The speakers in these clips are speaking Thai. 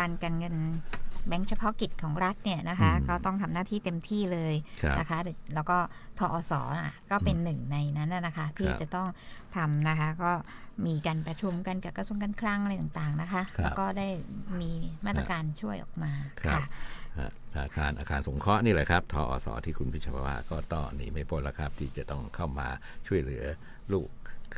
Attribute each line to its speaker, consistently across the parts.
Speaker 1: บันการเงินแบงก์เฉพาะกิจของรัฐเนี่ยนะคะ
Speaker 2: อืม
Speaker 1: ก็ต้องทำหน้าที่เต็มที่เลย
Speaker 2: ครับ
Speaker 1: นะคะ แล้วก็ทอสอะก็เป็นหนึ่งในนั้นน่ะนะคะ ที่
Speaker 2: ครับ
Speaker 1: จะต้องทำนะคะ ก็มีการประชุมกันกับกระทรวงการคลังอะไรต่างๆนะคะ
Speaker 2: ครับ
Speaker 1: แล้วก็ได้มีมาตรการช่วยออกมา
Speaker 2: ครับ
Speaker 1: ค่ะ
Speaker 2: ฮะอาคารอาคารสงเคราะห์นี่แหละครับทอสที่คุณพิชวาก็ต่อหนีไม่พ้นแล้วครับ ที่จะต้องเข้ามาช่วยเหลือลูก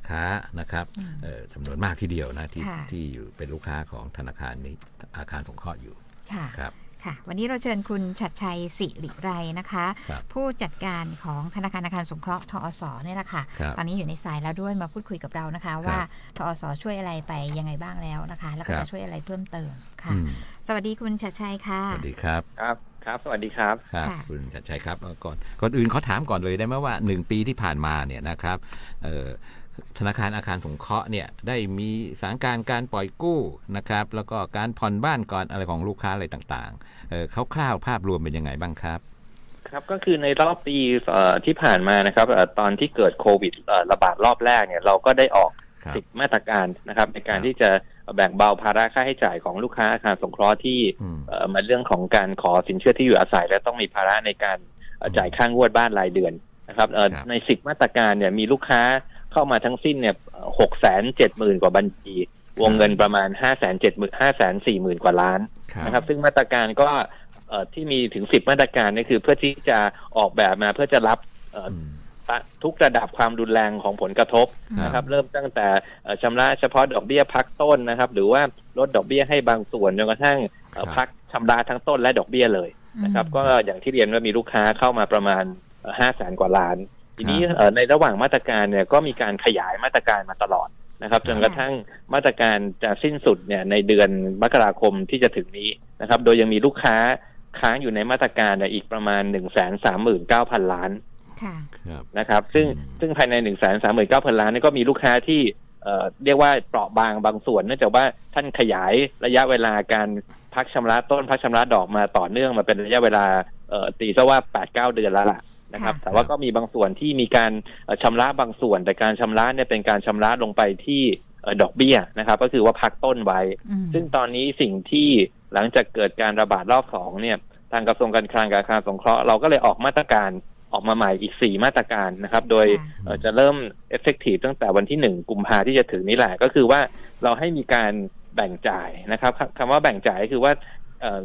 Speaker 2: ค้านะครับ
Speaker 1: อืม
Speaker 2: เอ่อจำนวนมากทีเดียวนะที่
Speaker 1: ค่ะ
Speaker 2: ที่อยู่เป็นลูกค้าของธนาคารนี้อาคารสงเคราะห์อยู่
Speaker 1: ค่ะ
Speaker 2: ครับ
Speaker 1: ค่ะวันนี้เราเชิญคุณชัดชัยสิริไรนะคะ
Speaker 2: ครับ
Speaker 1: ผู้จัดการของธนาคารอาคารสงเคราะห์ทอสเนี่ยแหละค่ะ
Speaker 2: ครับ
Speaker 1: ตอนนี้อยู่ในสายแล้วด้วยมาพูดคุยกับเรานะคะ ว่าทอสช่วยอะไรไปยังไงบ้างแล้วนะคะ แล้วก็
Speaker 2: ครั
Speaker 1: จะ
Speaker 2: บ
Speaker 1: ช่วยอะไรเพิ่มเติมค่ะ
Speaker 2: อืม
Speaker 1: สวัสดีคุณชัดชัยค่ะ
Speaker 2: สวัสดีครับ
Speaker 3: ครับครับ สวัสดีครับ
Speaker 2: ครับ
Speaker 1: ค่ะ
Speaker 2: คุณชัดชัยครับเอ่อก่อนก่อนอื่นเขาถามก่อนเลยได้ไหมว่าหนึ่งปีที่ผ่านมาเนี่ยนะครับเอ่อ ธนาคารอาคารสงเคราะห์เนี่ยได้มีสถานการณ์การปล่อยกู้นะครับแล้วก็การผ่อนบ้านก่อนอะไรของลูกค้าอะไรต่างๆเอ่อคร่าวๆภาพรวมเป็นยังไงบ้างครับ
Speaker 3: ครับก็คือในรอบปีเอ่อที่ผ่านมานะครับเอ่อตอนที่เกิดโควิดเอ่อระบาดรอบแรกเนี่ยเราก็ได้ออก
Speaker 2: ครับ
Speaker 3: สิบมาตรการนะครับ ในการ
Speaker 2: ครับ
Speaker 3: ที่จะแบ่งเบาภาระค่าใช้จ่ายของลูกค้าอาคารสงเคราะห์ที่
Speaker 2: อืม
Speaker 3: เอ่อมาเรื่องของการขอสินเชื่อที่อยู่อาศัย และต้องมีภาระในการเอ่อจ่ายค่างวดบ้านรายเดือนนะครับเอ่อ
Speaker 2: ครับ
Speaker 3: ในสิบมาตรการเนี่ยมีลูกค้า เข้ามาทั้งสิ้นเนี่ยหกแสนเจ็ดหมื่นกว่าบัญชี วงเงินประมาณห้าแสนเจ็ดหมื่นห้าแสนสี่หมื่นกว่าล้าน
Speaker 2: ครับ
Speaker 3: นะครับ ซึ่งมาตรการก็เอ่อที่มีถึงสิบมาตรการนี่คือเพื่อที่จะออกแบบมาเพื่อจะรับเอ่อ
Speaker 2: อืม
Speaker 3: ตะทุกระดับความรุนแรงของผลกระทบ
Speaker 2: ครับ
Speaker 3: นะครับ เริ่มตั้งแต่เอ่อชำระเฉพาะดอกเบี้ยพักต้นนะครับ หรือว่าลดดอกเบี้ยให้บางส่วนจนกระทั่งเอ่อ
Speaker 2: ครับ
Speaker 3: พักชำระทั้งต้นและดอกเบี้ยเลยนะครับ
Speaker 1: อืม
Speaker 3: ก็อย่างที่เรียนว่ามีลูกค้าเข้ามาประมาณห้าแสนกว่าล้าน ทีนี้เอ่อในระหว่างมาตรการเนี่ยก็มีการขยายมาตรการมาตลอดนะครับจนกระทั่งมาตรการจะสิ้นสุดเนี่ยในเดือนมกราคมที่จะถึงนี้นะครับ โดยยังมีลูกค้าค้างอยู่ในมาตรการเนี่ยอีกประมาณหนึ่งแสนสามหมื่นเก้าพันล้าน
Speaker 1: ค่ะ
Speaker 2: ครับ
Speaker 3: นะครับ ซึ่ง
Speaker 2: อืม
Speaker 3: ซึ่งภายในหนึ่งแสนสามหมื่นเก้าพันล้านนี่ก็มีลูกค้าที่เอ่อเรียกว่าเปราะบางบางส่วนเนื่องจากว่าท่านขยายระยะเวลาการพักชำระต้นพักชำระดอกมาต่อเนื่องมาเป็นระยะเวลาเอ่อตีซะว่าแปดเก้าเดือนแล้วล่ะ นะครับ
Speaker 1: ค่ะ
Speaker 3: แต่ว่าก็มีบางส่วนที่มีการเอ่อชำระบางส่วน แต่การชำระเนี่ยเป็นการชำระลงไปที่เอ่อดอกเบี้ยนะครับ ก็คือว่าพักต้นไว้
Speaker 1: อืม
Speaker 3: ซึ่งตอนนี้สิ่งที่หลังจากเกิดการระบาดรอบสองเนี่ย ทางกระทรวงการคลังกับอาคารสงเคราะห์เราก็เลยออกมาตรการออกมาใหม่อีกสี่มาตรการนะครับ โดย
Speaker 1: ค่ะ
Speaker 3: เอ่อจะเริ่ม effective ตั้งแต่วันที่หนึ่งกุมภาที่จะถึงนี้แหละ ก็คือว่าเราให้มีการแบ่งจ่ายนะครับคำคำว่าแบ่งจ่ายก็คือว่าเอ่อ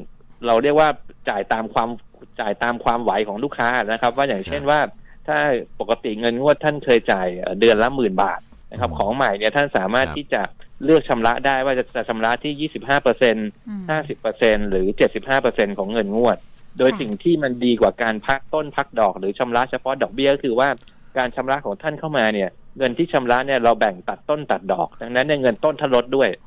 Speaker 3: เราเรียกว่าจ่ายตามความ จ่ายตามความไหวของลูกค้านะครับ ว่าอย่างเช่นว่าถ้าปกติเงินงวดท่านเคยจ่ายเอ่อเดือนละหมื่นบาทนะครับ
Speaker 2: อืม
Speaker 3: ของใหม่เนี่ยท่านสามารถ
Speaker 2: ครับ
Speaker 3: ที่จะเลือกชำระได้ว่าจะจะชำระที่25เปอร์เซ็น
Speaker 1: อืม
Speaker 3: 50%หรือ75%ของเงินงวด โดย
Speaker 1: ค่ะ
Speaker 3: สิ่งที่มันดีกว่าการพักต้นพักดอกหรือชำระเฉพาะดอกเบี้ยก็คือว่าการชำระของท่านเข้ามาเนี่ย เงินที่ชำระเนี่ยเราแบ่งตัดต้นตัดดอก ดังนั้นเนี่ยเงินต้นท่านลดด้วย
Speaker 2: ครับ
Speaker 1: อืม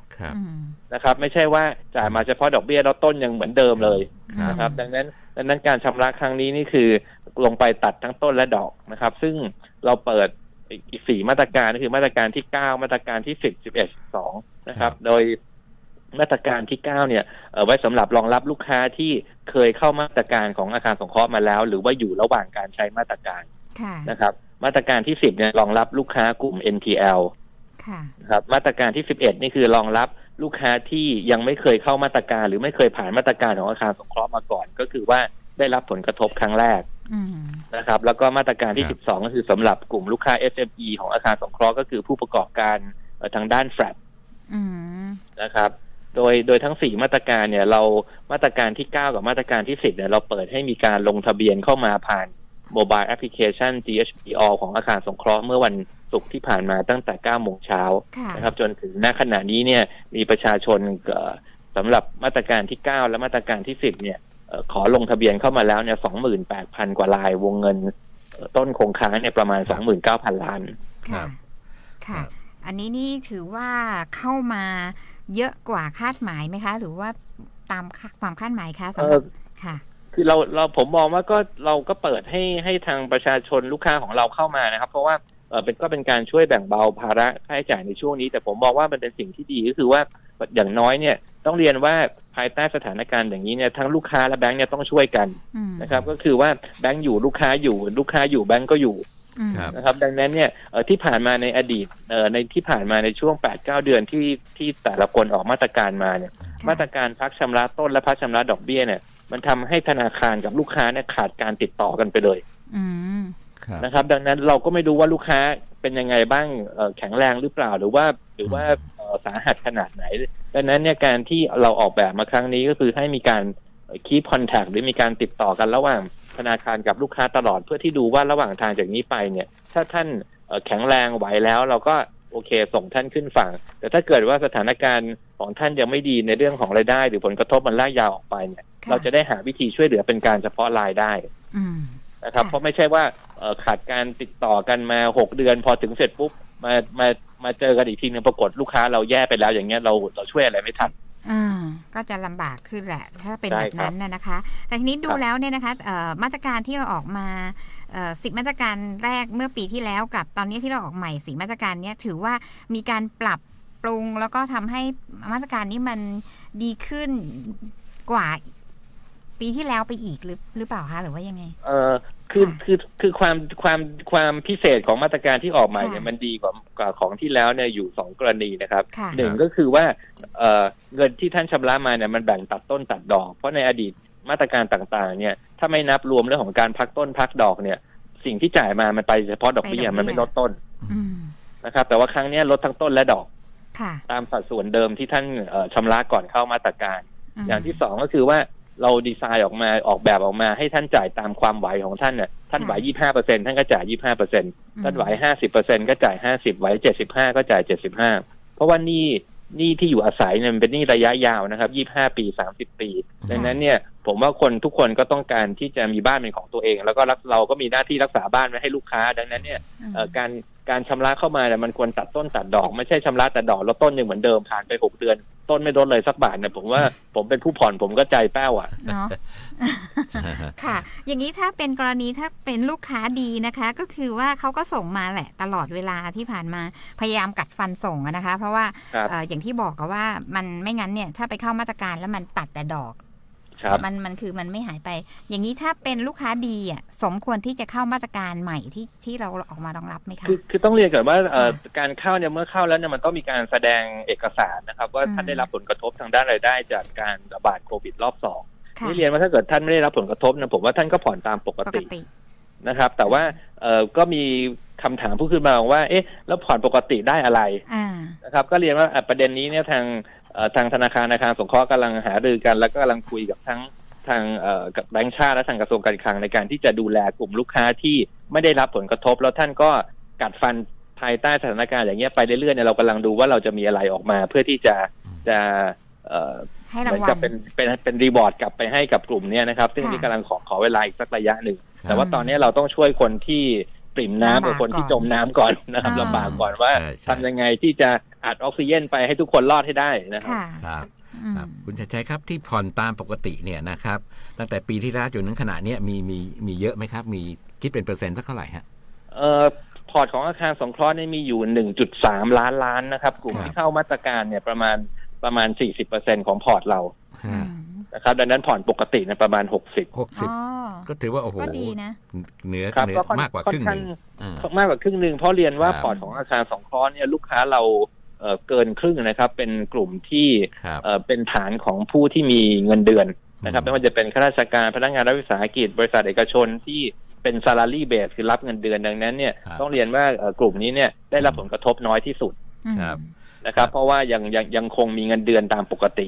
Speaker 3: นะครับ ไม่ใช่ว่าจ่ายมาเฉพาะดอกเบี้ยแล้วต้นยังเหมือนเดิมเลย
Speaker 1: ครับ
Speaker 3: นะครับ ดังนั้นดังนั้นการชำระครั้งนี้นี่คือลงไปตัดทั้งต้นและดอกนะครับ ซึ่งเราเปิดอีกสี่มาตรการก็คือมาตรการที่เก้ามาตรการที่สิบสิบเอ็ดสองนะครับ
Speaker 2: ครับ
Speaker 3: โดยมาตรการที่เก้าเนี่ยเอ่อไว้สำหรับรองรับลูกค้าที่เคยเข้ามาตรการของอาคารสงเคราะห์มาแล้ว หรือว่าอยู่ระหว่างการใช้มาตรการ
Speaker 1: ค่ะ
Speaker 3: นะครับ มาตรการที่สิบเนี่ยรองรับลูกค้ากลุ่ม NPL
Speaker 1: ค่ะ
Speaker 3: นะครับมาตรการที่สิบเอ็ดนี่คือรองรับลูกค้าที่ยังไม่เคยเข้ามาตรการ หรือไม่เคยผ่านมาตรการของอาคารสงเคราะห์มาก่อน ก็คือว่าได้รับผลกระทบครั้งแรก
Speaker 1: อืม
Speaker 3: นะครับ แล้วก็มาตรการที่
Speaker 2: ครับ
Speaker 3: สิบสองก็คือสำหรับกลุ่มลูกค้า SME ของอาคารสงเคราะห์ก็คือผู้ประกอบการเอ่อทางด้านแฟลต
Speaker 1: อืม
Speaker 3: นะครับ โดยโดยทั้งสี่มาตรการเนี่ย เรามาตรการที่9กับมาตรการที่10เนี่ยเราเปิดให้มีการลงทะเบียนเข้ามาผ่านโมบายแอปพลิเคชัน GHPO ของอาคารสงเคราะห์เมื่อวัน ศุกร์ที่ผ่านมาตั้งแต่9โมงเช้า
Speaker 1: ค่ะ
Speaker 3: นะครับ จนถึงณขณะนี้เนี่ยมีประชาชนเอ่อสำหรับมาตรการที่ 9 และมาตรการที่ 10 เนี่ยเอ่อขอลงทะเบียนเข้ามาแล้วเนี่ย28,000 กว่ารายวงเงินเอ่อต้นคงค้างเนี่ยประมาณ 29,000 ล้าน
Speaker 2: ครั
Speaker 1: ค่ะ
Speaker 2: บ
Speaker 1: ค่ะ
Speaker 2: ครับ
Speaker 1: อันนี้นี่ถือว่าเข้ามาเยอะกว่าคาดหมายไหมคะ หรือว่าตามความคาดหมายคะสำหรับ
Speaker 3: เอ่อ
Speaker 1: ค่ะ
Speaker 3: คือเราเราผมมองว่าก็เราก็เปิดให้ให้ทางประชาชนลูกค้าของเราเข้ามานะครับ เพราะว่า เออเป็นก็เป็นการช่วยแบ่งเบาภาระค่าใช้จ่ายในช่วงนี้ แต่ผมมองว่ามันเป็นสิ่งที่ดีก็คือว่าอย่างน้อยเนี่ยต้องเรียนว่าภายใต้สถานการณ์อย่างนี้เนี่ยทั้งลูกค้าและแบงก์เนี่ยต้องช่วยกัน
Speaker 1: อืม
Speaker 3: นะครับก็คือว่าแบงก์อยู่ลูกค้าอยู่ลูกค้าอยู่แบงก์ก็อยู่
Speaker 1: อืม
Speaker 2: ครับ
Speaker 3: นะครับดังนั้นเนี่ยเอ่อที่ผ่านมาในอดีตเอ่อในที่ผ่านมาในช่วง 8-9 เดือนที่ที่แต่ละคนออกมาตรการมาเนี่ย
Speaker 1: ค่ะ
Speaker 3: มาตรการพักชำระต้นและพักชำระดอกเบี้ยเนี่ยมันทำให้ธนาคารกับลูกค้าเนี่ยขาดการติดต่อกันไปเลย
Speaker 1: อืม
Speaker 2: ครับ
Speaker 3: นะครับ ดังนั้นเราก็ไม่รู้ว่าลูกค้าเป็นยังไงบ้างเอ่อแข็งแรงหรือเปล่าหรือว่าหรือว่าเอ่อสาหัสขนาดไหน ดังนั้นเนี่ยการที่เราออกแบบมาครั้งนี้ก็คือให้มีการคีพคอนแทคหรือมีการติดต่อกันระหว่างธนาคารกับลูกค้าตลอดเพื่อที่ดูว่าระหว่างทางจากนี้ไปเนี่ย ถ้าท่านเอ่อแข็งแรงไหวแล้วเราก็โอเค ส่งท่านขึ้นฝั่ง แต่ถ้าเกิดว่าสถานการณ์ของท่านยังไม่ดีในเรื่องของรายได้ หรือผลกระทบมันลากยาวออกไปเนี่ย
Speaker 1: ค่ะ
Speaker 3: เราจะได้หาวิธีช่วยเหลือเป็นการเฉพาะรายได้
Speaker 1: อืม
Speaker 3: นะครับ
Speaker 1: ค่ะ
Speaker 3: เพราะไม่ใช่ว่าเอ่อขาดการติดต่อกันมาหกเดือน พอถึงเสร็จปุ๊บมามามาเจอกันอีกทีนึงปรากฏลูกค้าเราแย่ไปแล้วอย่างเงี้ยเราเราช่วยอะไรไม่ทัน
Speaker 1: อ่าก็จะลำบากขึ้นแหละ ถ้าเป็น
Speaker 3: ใช่
Speaker 1: แบบ
Speaker 3: ครับ
Speaker 1: นั้นนะนะคะ แต่ทีนี้ดู
Speaker 3: ครับ
Speaker 1: แล้วเนี่ยนะคะเอ่อมาตรการที่เราออกมาสิบมาตรการแรกเมื่อปีที่แล้วกับตอนนี้ที่เราออกใหม่สีมาตรการเนี้ยถือว่ามีการปรับปรุงแล้วก็ทำให้มาตรการนี้มันดีขึ้นกว่า ปีที่แล้วไปอีกหรือหรือเปล่าคะหรือว่ายังไง
Speaker 3: เอ่อคือ
Speaker 1: ค่ะ
Speaker 3: คือคือความความความพิเศษของมาตรการที่ออกใหม่เนี่ย
Speaker 1: ค่ะ
Speaker 3: มันดีกว่ากว่าของที่แล้วเนี่ยอยู่สองกรณีนะครับ
Speaker 1: ค่ะ
Speaker 3: หนึ่งก็คือว่าเอ่อเงินที่ท่านชำระมาเนี่ยมันแบ่งตัดต้นตัดดอก เพราะในอดีตมาตรการต่างๆ เนี่ยถ้าไม่นับรวมเรื่องของการพักต้นพักดอกเนี่ย สิ่งที่จ่ายมามันไปเฉพาะดอกเบี้ย
Speaker 1: ไปดอกเบี้ย
Speaker 3: มันไม่ลดต้น
Speaker 1: อืม
Speaker 3: นะครับ แต่ว่าครั้งเนี้ยลดทั้งต้นและดอก
Speaker 1: ค่ะ
Speaker 3: ตามสัดส่วนเดิมที่ท่านเอ่อชำระก่อนเข้ามาตรการ
Speaker 1: ม
Speaker 3: อย่างที่สองก็คือว่า เราดีไซน์ออกมาออกแบบออกมา ให้ท่านจ่ายตามความไหวของท่านเนี่ยท่านไหวยี่ห้าเปอร์เซ็นท่านก็จ่ายยี่ห้าเปอร์เซ็นท่านไหวห้าสิบเปอร์เซ็นก็จ่ายห้าสิบไหวเจ็ดสิบห้าก็จ่ายเจ็ดสิบห้าเพราะว่านี่นี่ที่อยู่อาศัยเนี่ยมันเป็นหนี่ระยะยาวนะครับยี่ห้าปีสามสิบปี ดังนั้นเนี่ยผมว่าคนทุกคนก็ต้องการที่จะมีบ้านเป็นของตัวเอง แล้วก็รักเราก็มีหน้าที่รักษาบ้านไว้ให้ลูกค้า ดังนั้นเนี่ย
Speaker 1: ม
Speaker 3: เอ่อการ การชำระเข้ามาเนี่ยมันควรตัดต้นตัดดอกไม่ใช่ชำระแต่ดอกแล้วต้นยังเหมือนเดิมผ่านไปหกเดือน ต้นไม่ลดเลยสักบาทเนี่ยผมว่าผมเป็นผู้ผ่อนผมก็ใจแป้วอะ
Speaker 1: เนาะค่ะ อย่างนี้ถ้าเป็นกรณีถ้าเป็นลูกค้าดีนะคะ ก็คือว่าเขาก็ส่งมาแหละตลอดเวลาที่ผ่านมาพยายามกัดฟันส่งอะนะคะ เพราะว่า
Speaker 3: ครับ
Speaker 1: เอ่ออย่างที่บอกอะว่ามันไม่งั้นเนี่ยถ้าไปเข้ามาตรการแล้วมันตัดแต่ดอก
Speaker 3: ครับ
Speaker 1: มันมันคือมันไม่หายไป อย่างนี้ถ้าเป็นลูกค้าดีอะสมควรที่จะเข้ามาตรการใหม่ที่ที่เราออกมารองรับไหมคะ
Speaker 3: คือคือต้องเรียนก่อนว่าเอ่อ
Speaker 1: ค่ะ
Speaker 3: การเข้าเนี่ยเมื่อเข้าแล้วเนี่ยมันต้องมีการแสดงเอกสารนะครับ ว่า
Speaker 1: อืม
Speaker 3: ท่านได้รับผลกระทบทางด้านรายได้จากการระบาดโควิดรอบสอง
Speaker 1: ค่ะ
Speaker 3: นี่เรียนว่าถ้าเกิดท่านไม่ได้รับผลกระทบนะผมว่าท่านก็ผ่อนตามปก
Speaker 1: ปก
Speaker 3: ติ
Speaker 1: ติ
Speaker 3: นะครับ แต่ว่าเอ่อก็มีคำถามผู้ขึ้นมาว่า เอ๊ะ แล้วผ่อนปกติได้อะไร
Speaker 1: อ่า
Speaker 3: นะครับ ก็เรียนว่าอะประเด็นนี้เนี่ยทางเอ่อทางธนาคารอาคารสงเคราะห์กำลังหารือกัน แล้วก็กำลังคุยกับทั้งทางเอ่อกับแบงก์ชาติและทางกระทรวงการคลังในการที่จะดูแลกลุ่มลูกค้าที่ไม่ได้รับผลกระทบ แล้วท่านก็กัดฟันภายใต้สถานการณ์อย่างเงี้ยไปเรื่อยๆเนี่ยเรากำลังดูว่าเราจะมีอะไรออกมา เพื่อที่จะจะเอ่อ
Speaker 1: ให้
Speaker 3: เห
Speaker 1: รา
Speaker 3: มืองน
Speaker 1: วั
Speaker 3: กับ
Speaker 1: ล
Speaker 3: เป็นเป็นเป็นรีบอร์ดกลับไปให้กับกลุ่มเนี้ยนะครับ ซึ่ง
Speaker 1: ค่ะ
Speaker 3: นี่กำลังขอขอเวลาอีกสักระยะหนึ่ง
Speaker 2: ครับ
Speaker 3: แต่ว่าตอนนี้เราต้องช่วยคนที่ปริ่มน้ำ
Speaker 1: ลำบาก
Speaker 3: กับคนที่
Speaker 1: ก่อน
Speaker 3: จมน้ำก่อนนะครับ
Speaker 1: อ่า
Speaker 3: ลำบากก่อนว่า
Speaker 2: ใช่ใช่
Speaker 3: ทำยังไงที่จะอัดออกซิเจนไปให้ทุกคนรอดให้ได้นะครับ
Speaker 1: ค่ะ
Speaker 2: ครับ
Speaker 1: อืม
Speaker 2: ครับคุณชัยชัยครับที่ผ่อนตามปกติเนี่ยนะครับ ตั้งแต่ปีที่แล้วจนถึงขณะเนี้ยมีมีมีเยอะไหมครับ มีคิดเป็นเปอร์เซ็นต์สักเท่าไหร่ฮะ
Speaker 3: เอ่อพอร์ตของอาคารสงเคราะห์เนี่ยมีอยู่ 1.3 ล้านล้านนะครับ กลุ่ม
Speaker 2: ครับ
Speaker 3: ที่เข้ามาตรการเนี่ยประมาณประมาณ 40%ของพอร์ตเรา
Speaker 1: อื
Speaker 2: ห้าม
Speaker 3: นะครับดังนั้นผ่อนปกติเนี่ยประมาณ 60
Speaker 2: หกสิบ
Speaker 1: อ๋อ
Speaker 2: ก็ถือว่าโอ้โห
Speaker 1: ก็ดีนะ
Speaker 2: เหนือ
Speaker 3: ครับ
Speaker 2: เหนือ
Speaker 3: ก็ค่อน
Speaker 2: มากกว่าครึ่งหนึ่งอ่า
Speaker 3: มากกว่าครึ่งหนึ่งเพราะเรียนว่า
Speaker 2: ครับ
Speaker 3: พอร์ตของอาคารสงเคราะห์เนี่ยลูกค้าเราเอ่อเกินครึ่งนะครับ เป็นกลุ่มที่
Speaker 2: ครับ
Speaker 3: เอ่อเป็นฐานของผู้ที่มีเงินเดือนนะครับ
Speaker 2: อืม
Speaker 3: ไม่ว่าจะเป็นข้าราชการพนักงานรัฐวิสาหกิจ บริษัทเอกชนที่เป็น salary base คือรับเงินเดือนดังนั้นเนี่ย
Speaker 2: ครับ
Speaker 3: ต้องเรียนว่าเอ่อกลุ่มนี้เนี่ยได้รับผลกระทบน้อยที่สุด
Speaker 1: อืม
Speaker 2: ครับ
Speaker 3: นะครับ เพราะว่ายังยังยังคงมีเงินเดือนตามปกติ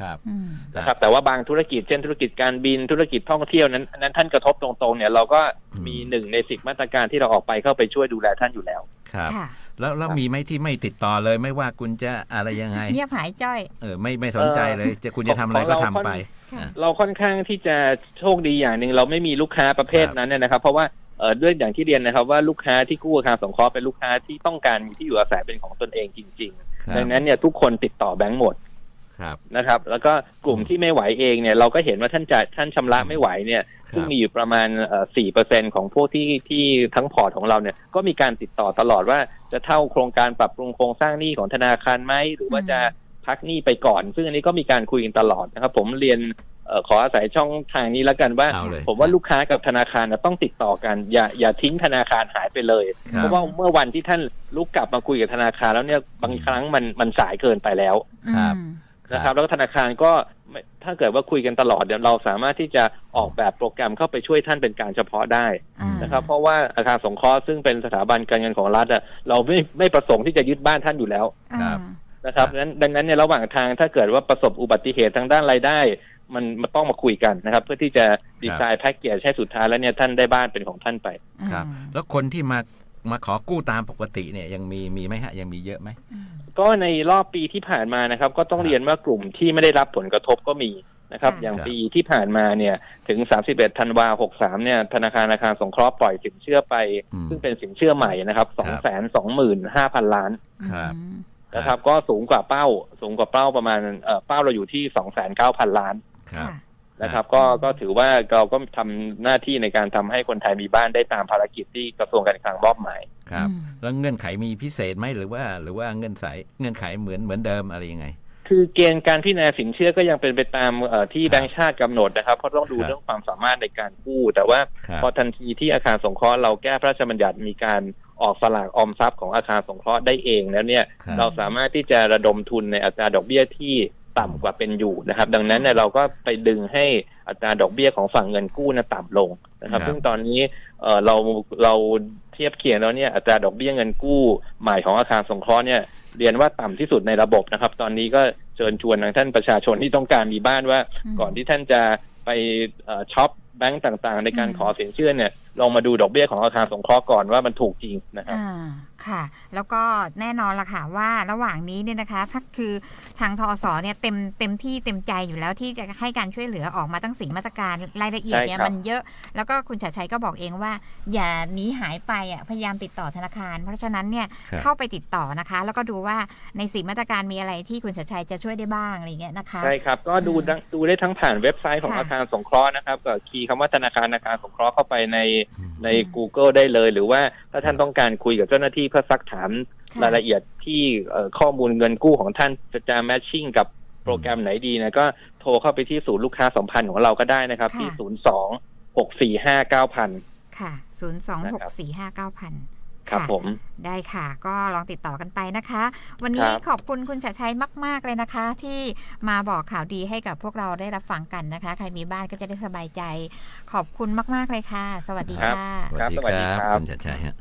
Speaker 2: ครับ
Speaker 1: อืม
Speaker 3: นะครับแต่ว่าบางธุรกิจเช่นธุรกิจการบินธุรกิจท่องเที่ยวนั้นอันนั้นท่านกระทบตรงๆเนี่ยเราก็
Speaker 2: อืม
Speaker 3: มีหนึ่งในสิบมาตรการที่เราออกไปเข้าไปช่วยดูแลท่านอยู่แล้ว
Speaker 2: ครับ
Speaker 1: ค่ะ
Speaker 2: แล้วแล้วมีไหมที่ไม่ติดต่อเลยไม่ว่าคุณจะอะไรยังไง
Speaker 1: เงียบหายจ้อย
Speaker 2: เออไม่ไม่สนใจเลย จะคุณจะทำอะไรก็ทำไป
Speaker 1: ค่ะ
Speaker 3: เราค่อนข้างที่จะโชคดีอย่างหนึ่งเราไม่มีลูกค้าประเภท
Speaker 2: ครับ
Speaker 3: นั้นเนยนะครับ เพราะว่าเอ่อด้วยอย่างที่เรียนนะครับว่าลูกค้าที่กู้อาคารสงเคราะห์เป็นลูกค้าที่ต้องการมีที่อยู่อาศัยเป็นของตนเองจริง
Speaker 2: ครั
Speaker 3: ๆ
Speaker 2: บ
Speaker 3: ดังนั้นเนี่ยทุกคนติดต่อแบงก์หมด
Speaker 2: ครับ
Speaker 3: นะครับ แล้วก็กลุ่มที่ไม่ไหวเองเนี่ยเราก็เห็นว่าท่านจ่ายท่านชำระไม่ไหวเนี่ย
Speaker 2: ค
Speaker 3: ซึ่ง
Speaker 2: รับ
Speaker 3: มีอยู่ประมาณสี่เปอร์เซ็นของพวกที่ที่ทั้งพอร์ตของเราเนี่ยก็มีการติดต่อตลอดว่าจะเท่าโครงการปรับปรุงโครงสร้างหนี้ของธนาคารไหมหรือว่าจะพักหนี้ไปก่อน ซึ่งอันนี้ก็มีการคุยกันตลอดนะครับ ผมเรียนเอ่อขออาศัยช่องทางนี้แล้วกันว่า
Speaker 2: เอาเลย
Speaker 3: ผมว่าลูกค้ากับธนาคารน่ะต้องติดต่อกัน อย่าอย่าทิ้งธนาคารหายไปเลย
Speaker 2: ครับ
Speaker 3: เพราะว่าเมื่อวันที่ท่านลุกกลับมาคุยกับธนาคารแล้วเนี่ยบางครั้งมันมันสายเกินไปแล้ว
Speaker 2: ครับ
Speaker 1: อืม
Speaker 3: นะครับ แล้วก็ธนาคารก็ไม่ถ้าเกิดว่าคุยกันตลอดเดี๋ยวเราสามารถที่จะออกแบบโปรแกรมเข้าไปช่วยท่านเป็นการเฉพาะได้
Speaker 1: อ่า
Speaker 3: นะครับ เพราะว่าอาคารสงเคราะห์ซึ่งเป็นสถาบันการเงินของรัฐอะเราไม่ไม่ประสงค์ที่จะยึดบ้านท่านอยู่แล้ว
Speaker 2: ครับ
Speaker 3: นะครับ
Speaker 2: ครับ
Speaker 3: ดังนั้นดังนั้นเนี่ยระหว่างทางถ้าเกิดว่าประสบอุบัติเหตุทางด้านรายได้ มันมันต้องมาคุยกันนะครับ เพื่อที่จะดีไซน์แพ็กเกจให้สุดท้ายแล้วเนี่ยท่านได้บ้านเป็นของท่านไป
Speaker 2: ครับ
Speaker 1: อืม
Speaker 2: แล้วคนที่มามาขอกู้ตามปกติเนี่ยยังมีมีไหมฮะยังมีเยอะไหม
Speaker 1: อืม
Speaker 3: ก็ในรอบปีที่ผ่านมานะครับ ก็ต้อง
Speaker 2: ครับ
Speaker 3: เรียนว่ากลุ่มที่ไม่ได้รับผลกระทบก็มีนะครับ
Speaker 1: ค่ะ
Speaker 3: อย่าง
Speaker 2: ครับ
Speaker 3: ปีที่ผ่านมาเนี่ย ถึง 31 ธันวา 63 เนี่ย ธนาคารอาคารสงเคราะห์ปล่อยสินเชื่อไป
Speaker 2: อืม
Speaker 3: ซึ่งเป็นสินเชื่อใหม่นะครับ225,000 ล้าน
Speaker 2: ครับ
Speaker 1: อืม
Speaker 3: นะครับ ก็สูงกว่าเป้า สูงกว่าเป้าประมาณเอ่อเป้าเราอยู่ที่209,000 ล้าน
Speaker 2: ครับ
Speaker 1: ค่ะ
Speaker 3: นะครับ
Speaker 1: อืม
Speaker 3: ก็ก็ถือว่าเราก็ทำหน้าที่ในการทำให้คนไทยมีบ้านได้ตามภารกิจที่กระทรวงการคลังมอบหมาย
Speaker 2: ครับ
Speaker 1: อืม
Speaker 2: แล้วเงื่อนไขมีพิเศษไหมหรือว่า หรือว่าเงื่อนไขเงื่อนไขเหมือนเหมือนเดิมอะไรยังไง
Speaker 3: คือเกณฑ์การพิจารณาสินเชื่อก็ยังเป็นไปตามเอ่อที่
Speaker 2: ครับ
Speaker 3: แบงก์ชาติกำหนดนะครับ เพราะต้องดู
Speaker 2: ครับ
Speaker 3: เรื่องความสามารถในการกู้ แต่ว่า
Speaker 2: ครับ
Speaker 3: พอทันทีที่อาคารสงเคราะห์เราแก้พระราชบัญญัติมีการออกสลากออมทรัพย์ของอาคารสงเคราะห์ได้เองแล้วเนี่ย
Speaker 2: ครับ
Speaker 3: เราสามารถที่จะระดมทุนในอัตราดอกเบี้ยที่ ต่ำกว่าเป็นอยู่นะครับ ดังนั้นเนี่ยเราก็ไปดึงให้อัตราดอกเบี้ยของฝั่งเงินกู้นะต่ำลงนะครับ
Speaker 2: ครับ
Speaker 3: ซึ่งตอนนี้เอ่อเราเราเทียบเคียงแล้วเนี่ยอัตราดอกเบี้ยเงินกู้ใหม่ของอาคารสงเคราะห์เนี่ยเรียนว่าต่ำที่สุดในระบบนะครับ ตอนนี้ก็เชิญชวนทางท่านประชาชนที่ต้องการมีบ้านว่า
Speaker 1: อืม
Speaker 3: ก่อนที่ท่านจะไปเอ่อช็อปแบงก์ต่างๆ ในการ
Speaker 1: อืม
Speaker 3: ขอสินเชื่อเนี่ยลองมาดูดอกเบี้ยของอาคารสงเคราะห์ก่อนว่ามันถูกจริงนะครับ
Speaker 1: อ่าค่ะ แล้วก็แน่นอนละค่ะว่าระหว่างนี้เนี่ยนะคะถ้าคือทางทอสเนี่ยเต็มเต็มที่เต็มใจอยู่แล้วที่จะให้การช่วยเหลือออกมาตั้งสีมาตรการรายละเอียดเนี่ย
Speaker 3: ใช่ครับ
Speaker 1: มันเยอะ แล้วก็คุณชัดชัยก็บอกเองว่า อย่าหนีหายไปอะพยายามติดต่อธนาคาร เพราะฉะนั้นเนี่ย
Speaker 2: ครับ
Speaker 1: เข้าไปติดต่อนะคะ แล้วก็ดูว่าในสีมาตรการมีอะไรที่คุณชัดชัยจะช่วยได้บ้างอะไรอย่างเงี้ยนะคะ
Speaker 3: ใช่ครับก็ดูดังดูได้ทั้งผ่านเว็บไซต์ของ
Speaker 1: ค่ะ
Speaker 3: อาคารสงเคราะห์นะครับก็คีย์คำว่าธนาคารอาคารสงเคราะห์เข้าไปในใน
Speaker 1: อืม
Speaker 3: Google ได้เลย หรือว่าถ้าท่านต้องการคุยกับเจ้าหน้าที่เพื่อซักถาม
Speaker 1: ค่ะ
Speaker 3: รายละเอียดที่เอ่อข้อมูลเงินกู้ของท่านจะจะแมทชิ่งกับโปรแกรมไหนดีนะก็โทรเข้าไปที่ศูนย์ลูกค้าสัมพันธ์ของเราก็ได้นะครับ ที่
Speaker 1: ค่ะ
Speaker 3: ศูนย์สองหกสี่ห้าเก้าพัน
Speaker 1: ค่ะ0 2 6 4 5 9 0 0
Speaker 3: ครับผม
Speaker 1: ได้ค่ะก็ลองติดต่อกันไปนะคะ วันนี้
Speaker 3: ครับ
Speaker 1: ขอบคุณคุณชัดชัยมาก ๆ เลยนะคะ ที่มาบอกข่าวดีให้กับพวกเราได้รับฟังกันนะคะ ใครมีบ้านก็จะได้สบายใจ ขอบคุณมาก ๆ เลยค่ะ สวัสดี
Speaker 3: ครับ
Speaker 1: ค่ะ
Speaker 2: สวัสดี
Speaker 3: สวัสดี
Speaker 2: ครับ
Speaker 3: ครับ
Speaker 2: คุณชัดชัยฮะ